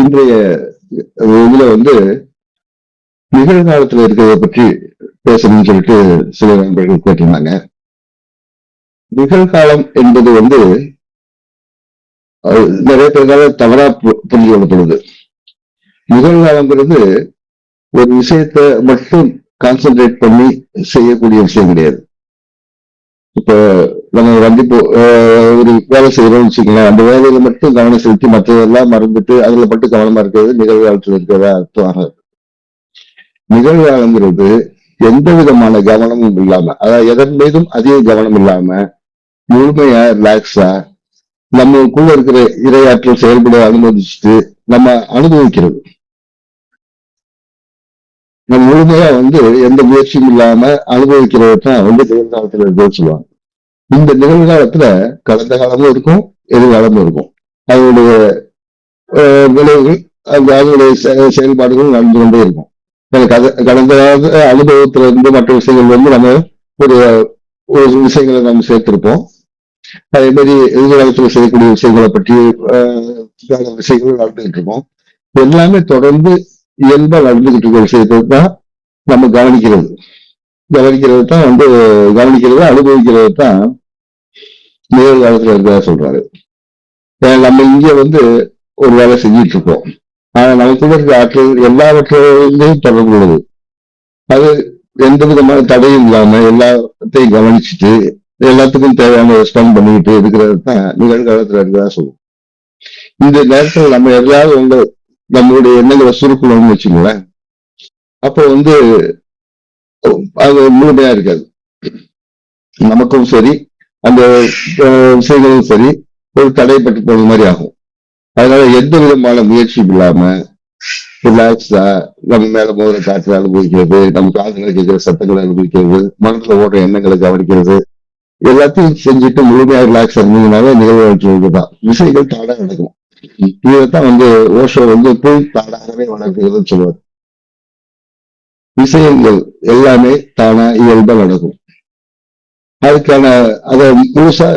இன்றைய இதுல வந்து நிகழ்காலத்துல இருக்கிறத பற்றி பேசணும்னு சொல்லிட்டு சில நண்பர்கள் கேட்டிருந்தாங்க. நிகழ்காலம் என்பது வந்து நிறைய பேருக்காக தவறா புரிஞ்சு கொள்ளப்படுது. நிகழ்காலங்கிறது ஒரு விஷயத்தை மட்டும் கான்சென்ட்ரேட் பண்ணி செய்யக்கூடிய விஷயம் கிடையாது. இப்ப நம்ம வண்டி இப்போ ஒரு வேலை செய்யறோம்னு வச்சுக்கலாம் அந்த வேலையில மட்டும் கவனம் செலுத்தி மற்றதெல்லாம் மறந்துட்டு அதுல மட்டும் கவனமா இருக்கிறது நிகழ்காலத்துல இருக்கிறதா அர்த்தம் ஆகாது. நிகழ்காலங்கிறது எந்த விதமான கவனமும் இல்லாம அதாவது எதன் மீதும் அதிக கவனம் இல்லாம முழுமையா ரிலாக்ஸா நம்மளுக்குள்ள இருக்கிற இரையாற்றல் செயல்பட அனுமதிச்சுட்டு நம்ம அனுபவிக்கிறது. நம்ம முழுமையா வந்து எந்த முயற்சியும் இல்லாம அனுபவிக்கிறதான் வந்து நிகழ்காலத்துல இருக்குன்னு சொல்லுவாங்க. இந்த நிகழ்காலத்துல கடந்த காலமும் இருக்கும் எதிர்காலமும் இருக்கும். அதனுடைய அஹ், விளைவுகள் அந்த அதனுடைய செ- செயல்பாடுகள் நடந்து கொண்டே இருக்கும். எனக்கு அது கடந்த கால அனுபவத்துல இருந்து மற்ற விஷயங்கள் வந்து நம்ம ஒரு ஒரு விஷயங்களை நம்ம சேர்த்திருப்போம். அதே மாதிரி எதிர்காலத்துல செய்யக்கூடிய விஷயங்களை பற்றி அஹ், விஷயங்கள் நடந்துகிட்டு இருக்கோம். எல்லாமே தொடர்ந்து இயல்பா நடந்துகிட்டு இருக்கிற விஷயத்தை தான் நம்ம கவனிக்கிறது. கவனிக்கிறது தான் வந்து கவனிக்கிறது அனுபவிக்கிறது தான் நிகழ்காலத்துல இருக்கிறதா சொல்றாரு. ஏன்னா நம்ம இங்க வந்து ஒரு வேலை செஞ்சிட்டு இருக்கோம் ஆனா நமக்குள்ள இருக்கிற ஆற்றல் எல்லாவற்றையும் தொடர்பு உள்ளது அது எந்த விதமான தடையும் இல்லாம எல்லாத்தையும் கவனிச்சுட்டு எல்லாத்துக்கும் தேவையான ரெஸ்பாண்ட் பண்ணிக்கிட்டு இருக்கிறது தான் நிகழ்காலத்துல இருக்கிறதா சொல்லுவோம் இந்த நேரத்துல நம்ம எல்லாரும் வந்து நம்மளுடைய எண்ணங்களை சுருக்கணும்னு வச்சுங்களேன் அப்போ வந்து அது முழுமையா இருக்காது. நமக்கும் சரி அந்த விஷயங்களும் சரி ஒரு தடைப்பட்டு போன மாதிரி ஆகும். அதனால எந்த விதமான முயற்சியும் இல்லாம ரிலாக்ஸா நம்ம மேல மோதிர காற்று அனுபவிக்கிறது நம்ம காதுகளை கேட்கிற சத்தங்களை அனுபவிக்கிறது மனசுல ஓடுற எண்ணங்களை கவனிக்கிறது எல்லாத்தையும் செஞ்சுட்டு முழுமையா ரிலாக்ஸ் இருந்ததுனால நிகழ்வு தான் விஷயங்கள் தாடா நடக்கும். இதைத்தான் வந்து ஓஷோ வந்து புல் தாடாகவே வளர்க்கிறதுன்னு சொல்லுவார். விஷயங்கள் எல்லாமே தானா இயல்பா நடக்கும். அதுக்கான அதை முழுசா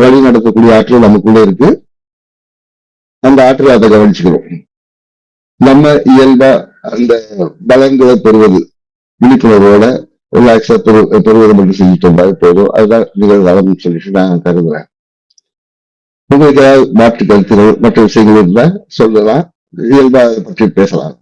வழி நடத்தக்கூடிய ஆற்றல் நமக்குள்ள இருக்கு. அந்த ஆற்றலை அதை கவனிச்சுக்கிறோம். நம்ம இயல்பா அந்த பலன்களை பெறுவது விழிப்புணர்வோட ரிலாக்ஸா பெறு பெறுவது மட்டும் செஞ்சுட்டு வந்தாலே போதும். அதுதான் நிகழ்காலம்னு சொல்லிட்டு நான் கருதுறேன். உங்களுக்கு ஏதாவது மாற்று கருத்துகள் மற்ற விஷயங்கள் இருந்தா சொல்லலாம். இயல்பா அதை பற்றி பேசலாம்.